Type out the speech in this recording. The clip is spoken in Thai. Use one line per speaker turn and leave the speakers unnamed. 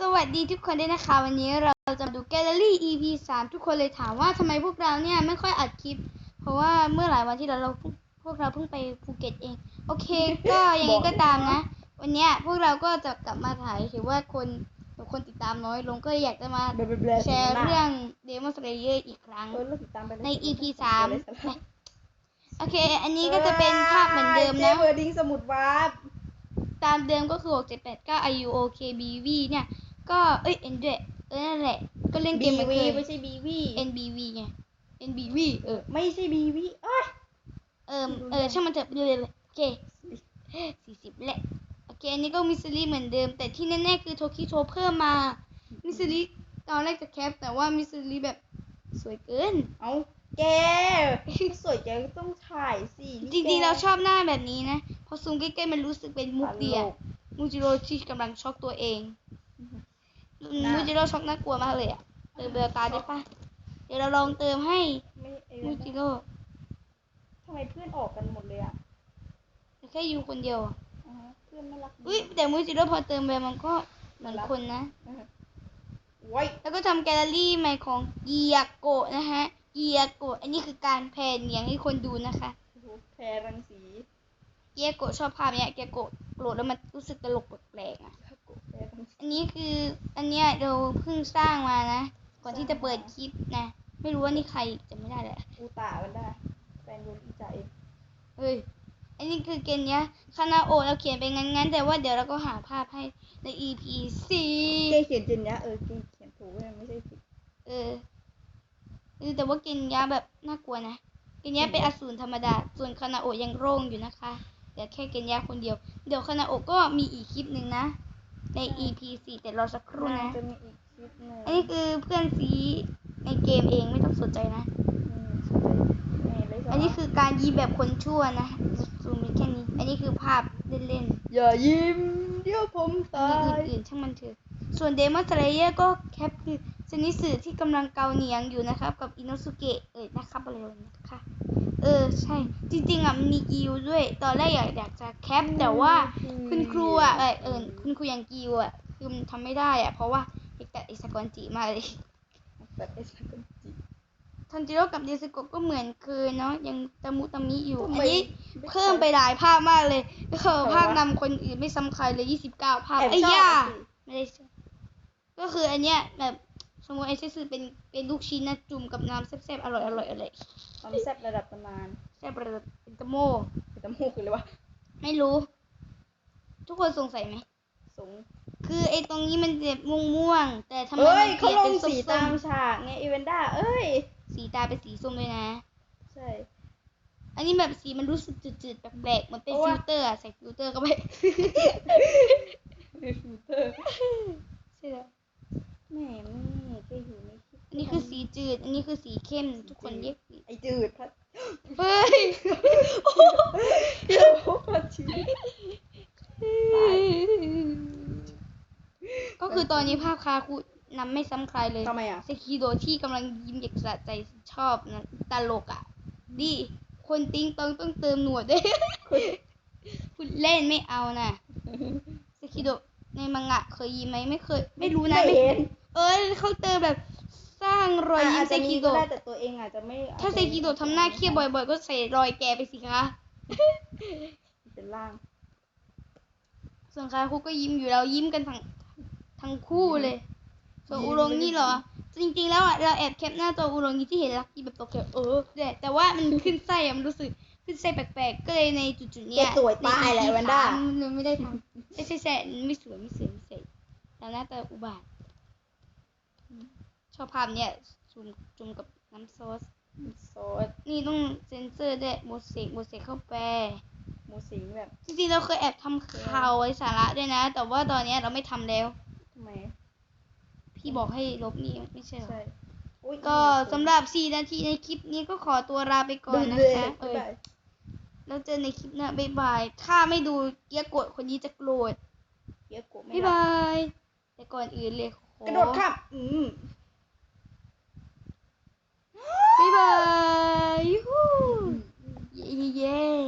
สวัสดีทุกคนด้วยนะคะ วันนี้เราจะมาดูแกลเลอรี่ EP 3 ทุกคนเลยถามว่าทำไมพวกเราเนี่ยไม่ค่อยอัดคลิป เพราะว่าเมื่อหลายวันที่เราเราพวกเราเพิ่งไปภูเก็ตเอง โอเค ก็ยังไงก็ตามนะ วันเนี้ยพวกเราก็จะกลับมาถ่ายถือว่าคนคนติดตามน้อยลงก็เลยอยากจะมา
เบลเบลเบล
แชร์เรื่อง Demon Slayer อีกครั้ง
เออเลิกติดตามไปเลย
ใน EP
เอ
สาม
เลยสลับ
โอเค อันนี้ก็จะเป็นภาพเหมือนเดิม
เจ
นะ
เวอร์ดิงสมุดวาร์ป
ตามเดิมก็คือ 6 7 8 9 IU OK BV เนี่ย ก็เอ้ย N ด้วยเออนั่นแหละ ก็เล่นเก
บี
มเหมือน
วี
เคย
ไม่ใช่บีวี
NBV ไง NBV เออ
ไม่ใช่บีวีเอ้ย
เออเออช่างมันเถอะเลยเลยโอเคสี่สิบแหละโอเค อันนี้ก็มิสซิลี่เหมือนเดิม แต่ที่แน่ๆคือโทคิโชเพิ่มมามิสซิลี่ตอนแรกจะแคป แต่ว่ามิสซิลี่แบบสวยเกิน
เอาแกสวยแกก็ต้องถ่ายสิ
จริงๆเราชอบหน้าแบบนี้นะ พอซูมใกล้ๆมันรู้สึกเป็นมุกเดียมูจิโร่ที่กำลังช็อกตัวเอง
น่า
มูจิโร่ช็อกน่ากลัวมากเลยอะเติมเบลตาได้ปะเดี๋ยวเราลองเติมให้
ไม่เอ้ย
มูจิโร่
ทำไมเพื่อนออกกันหมดเลยอะ
แต่แค่อยู่คนเดียวอะ
อ๋อเพื่อนไม่รักดี
อุ้ยแต่มูจิโร่พอเติมไปมันก็เหมือนคนนะ
เออไว้
แล้วก็ทำแกลเลอรี่ใหม่ของเกียโกะนะฮะเกียโกะอันนี้คือการแผ่เนียงให้คนดูนะคะ
โอ้โหแพรรังสี
เกียโกะชอบภาพเนี้ยเกียโกะโกรธแล้วมันรู้สึกตลกแปลกๆอะ
แพรรังสี
อันนี้คืออันเนี้ยเราเพิ่งสร้างมานะ ก่อนที่จะเปิดคลิปนะ ไม่รู้ว่านี่ใครจำไม่ได้แหละ
อูตามันได้แฟนโดนอีจ่าเอง
เฮ้ย อันนี้คือเกณฑ์เนี้ยคานาโอะเราเขียนไปงั้นๆ แต่ว่าเดี๋ยวเราก็หาภาพให้ใน EP
เกเขียนเจนยะเออเกเขียนถูกเลยไม่ใช่ผิด
4เออเออแต่ว่าเกณฑ์ยะแบบน่ากลัวนะ เกณฑ์ยะเป็นอสูรธรรมดา ส่วนคานาโอะยังโล่งอยู่นะคะเดี๋ยวแค่เกณฑ์ยะคนเดียว เดี๋ยวคานาโอะก็มีอีกคลิปหนึ่งนะ ใน EP 4แต่รอสักครู่
น่า
นะ
จะมีอีกคลิปหนึ่ง
อันนี้คือเพื่อนซีในเกมเองไม่ต้องสนใจนะ
มสนใจแม่เลย
อันนี้คือการยิ้มแบบคนชั่วนะซูมไปแค่นี้ อันนี้คือภาพเล่นๆ
อย่ายิ้ม เดี๋ยวผมตา
มี
ย
อื่นๆช่างมันเถอะ ส่วนเดมอนสเลเยอร์ก็แคปคือชนิดสื่อที่กำลังเกาเหนียงอยู่นะครับ กับอินโนสุเกะเอ้ยนะครับอะไรวะเนี่ยนะคะเออใช่ จริงๆอะมันมีกิวด้วย ตอนแรกอยากอยากจะแคปแต่ว่าคุณครูอะเออเออคุณครูยังกิวอะคือมันทำไม่ได้อะเพราะว่าเอกกับเอสกอนจิมาเลย
แบบเอสกุนจิ
ทันจิโร่กับเดซึโกะก็เหมือนเคยเนาะยังตะมุตะมิอยู่
ทำ
อัน
ไม
นี้เพิ่มไปหลายภาพมากเลยก็คือภาพนำคนอื่นไม่ซ้ำใครเลย 29 ภาพ
แอบ
ไอ้
ชอบ
ย่า
อะสิ
ไม่ได้ซื้อก็ คืออันเนี้ยแบบสมมติไอ้ซื้อเป็นเป็นลูกชิ้นนะจุ่มกับน้ำแซ่บๆอร่อยอร่อยอร่อย
ความแซ่บระดับตำนาน
แซ่บระดับเป็นตะโม
เป็นตะมูกคือเลยวะ
ไม่รู้ ทุกคนสงสัยไหม
สง
คือไอ้ตรงนี้มันจะม่วงม่วงๆแต่ทำไม
เอ้
มั
ย
นเป
เขา
ลี่ยน
ล
เป็
ง
นส้
สีตาม
ม
ฉากไงอีเวนด้าเอ้ย
ๆสีตาเป็นสีส้มด้วยนะ
ใช่
อันนี้แบบสีมันรู้สึกจืดๆแปลกๆเหมันเป็น
เพราะ
ฟิ
ว่า
ลเตอร์อะใส่ฟิลเตอร์เข้าไป
ในฟิลเตอร์
ใช่แล้ว
แหม่ไม่แกอยู่ในคลิป
อันนี้คือสีจืด อั นนี้คือสีเข้มทุกคนเรียกสี
ไอจืดพัด
เฮ้ย
เดี๋ยวพัดชีวิต
ก็คือตอนนี้ภาพคาคุนำไม่ซ้ำใครเลย
ทำไมอะ
เซคิโดที่กำลังยิ้มอย่างสะใจชอบนะตลกอะดิคนติ้งต้องต้องเติมหนวดด้วยคุณเล่นไม่เอานะเซคิโดในมังงะเคยยิ้มไหมไม่เคย ไม่รู้นะ
ไม่เห็น
เออเขาเติมแบบส ร้างรอยยิ้
อามจ
เซ
จะมี
คิโด
ก็ได้แต่ตัวเองอาจจะไม่
ถ้าเซคิโดทำหน้าเครียดบ่อย ๆ ก็ใส่รอยแกไปสิคะ
เป็นร่าง
ส่วนคาคุก็ยิ้มอยู่แล้วยิ้มกันทั้งทั้งคู่เลย ส่วนอุรงนี่เหรอ จริงๆแล้วอะเราแอบแคปหน้าตัวอุรงนี้ที่เห็นลักกี้แบบตกเขียวเออแต่แต่ว่ามันขึ้นไส้อะมันรู้สึกขึ้นไส้แปลกๆ ก็เลยในจุดๆเนี้
แก
ย
สวยตายแหละ
ใน EP
วันด้า
สามเลยไม่ได้ทำไม่ใช่แซ่ไม่สวยไม่สวยไม่สวยแต่หน้าตาอุบาทช อบภาพเนี้ยจุ่มจุ่มกับน้ำซอส
ซอส
นี่ต้องเซนเซอร์ด้วยโมเสกโมเสกเข้าไป
หมูสิงแบบ
จริงๆเราเคยแอบทำข่าวไว้สาระด้วยนะ แต่ว่าตอนเนี้ยเราไม่ทำแล้ว
ทำไม
พี่บอกให้ลบนี่ไม่ใช่เหรอ
ใช่อุ๊ย
ก็สำหรับ4นาทีในคลิปนี้ก็ขอตัวลาไปก่อนนะ
เบื่อ
คะ
ๆ
เอ
บ๊าย
อ
บาย
แล้วเจอในคลิปหน้าบ๊ายบาย ถ้าไม่ดูเกียร์กดคนนี้จะโกรธ
เยอะกว่าไม่
บ๊าย
รัก
บายแต่ก่อนอื่นเลยขอก
ระโดดข้ามอืม
บ๊าย